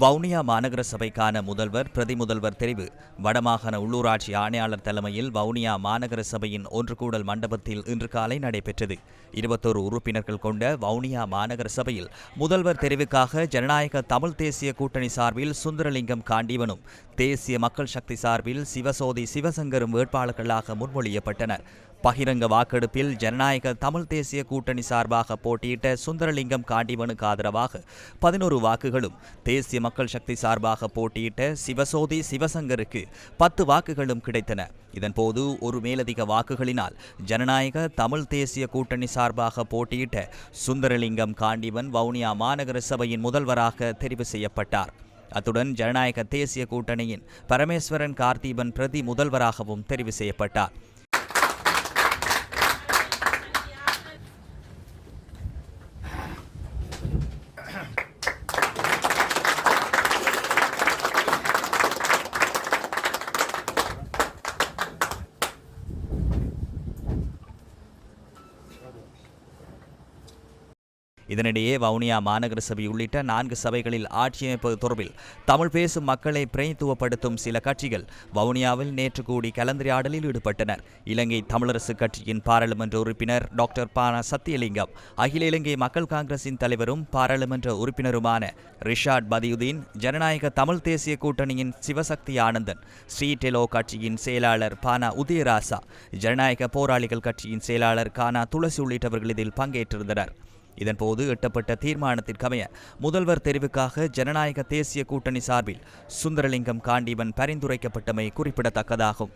வவுனியா மாநகர சபைக்கான முதல்வர் பிரதி முதல்வர் தெரிவு. வடமாகாண உள்ளூராட்சி ஆணையாளர் தலைமையில் வவுனியா மாநகர சபையின் ஒன்றுகூடல் மண்டபத்தில் இன்று காலை நடைபெற்றது. இருபத்தோரு உறுப்பினர்கள் கொண்ட வவுனியா மாநகர சபையில் முதல்வர் தெரிவுக்காக ஜனநாயக தமிழ் தேசிய கூட்டணி சார்பில் சுந்தரலிங்கம் காண்டீவனும் தேசிய மக்கள் சக்தி சார்பில் சிவசோதி சிவசங்கரும் வேட்பாளர்களாக முன்மொழியப்பட்டனர். பகிரங்க வாக்கெடுப்பில் ஜனநாயக தமிழ் தேசிய கூட்டணி சார்பாக போட்டியிட்ட சுந்தரலிங்கம் காண்டிவனுக்கு ஆதரவாக பதினோரு வாக்குகளும் தேசிய மக்கள் சக்தி சார்பாக போட்டியிட்ட சிவசோதி சிவசங்கருக்கு பத்து வாக்குகளும் கிடைத்தன. இதன்போது ஒரு மேலதிக வாக்குகளினால் ஜனநாயக தமிழ் தேசிய கூட்டணி சார்பாக போட்டியிட்ட சுந்தரலிங்கம் காண்டிவன் வவுனியா மாநகர சபையின் முதல்வராக தெரிவு செய்யப்பட்டார். அத்துடன் ஜனநாயக தேசிய கூட்டணியின் பரமேஸ்வரன் கார்த்தீபன் பிரதி முதல்வராகவும் தெரிவு செய்யப்பட்டார். இதனிடையே வவுனியா மாநகர சபை உள்ளிட்ட நான்கு சபைகளில் ஆட்சி அமைப்பது தொடர்பில் தமிழ் பேசும் மக்களை பிரதித்துவப்படுத்தும் சில கட்சிகள் வவுனியாவில் நேற்று கூடி கலந்துரையாடலில் ஈடுபட்டனர். இலங்கை தமிழரசு கட்சியின் பாராளுமன்ற உறுப்பினர் டாக்டர் பான சத்தியலிங்கம் அகில இலங்கை மக்கள் காங்கிரசின் தலைவரும் பாராளுமன்ற உறுப்பினருமான ரிஷாட் பதியுதீன் ஜனநாயக தமிழ் தேசிய கூட்டணியின் சிவசக்தி ஆனந்தன் ஸ்ரீ டெலோ கட்சியின் செயலாளர் பானா உதயராசா ஜனநாயக போராளிகள் கட்சியின் செயலாளர் கானா துளசி உள்ளிட்டவர்கள் இதில் பங்கேற்றிருந்தனர். இதன்போது எட்டப்பட்ட தீர்மானத்திற்கமைய முதல்வர் தெரிவுக்காக ஜனநாயக தேசிய கூட்டணி சார்பில் சுந்தரலிங்கம் காண்டீபன் பரிந்துரைக்கப்பட்டமை குறிப்பிடத்தக்கதாகும்.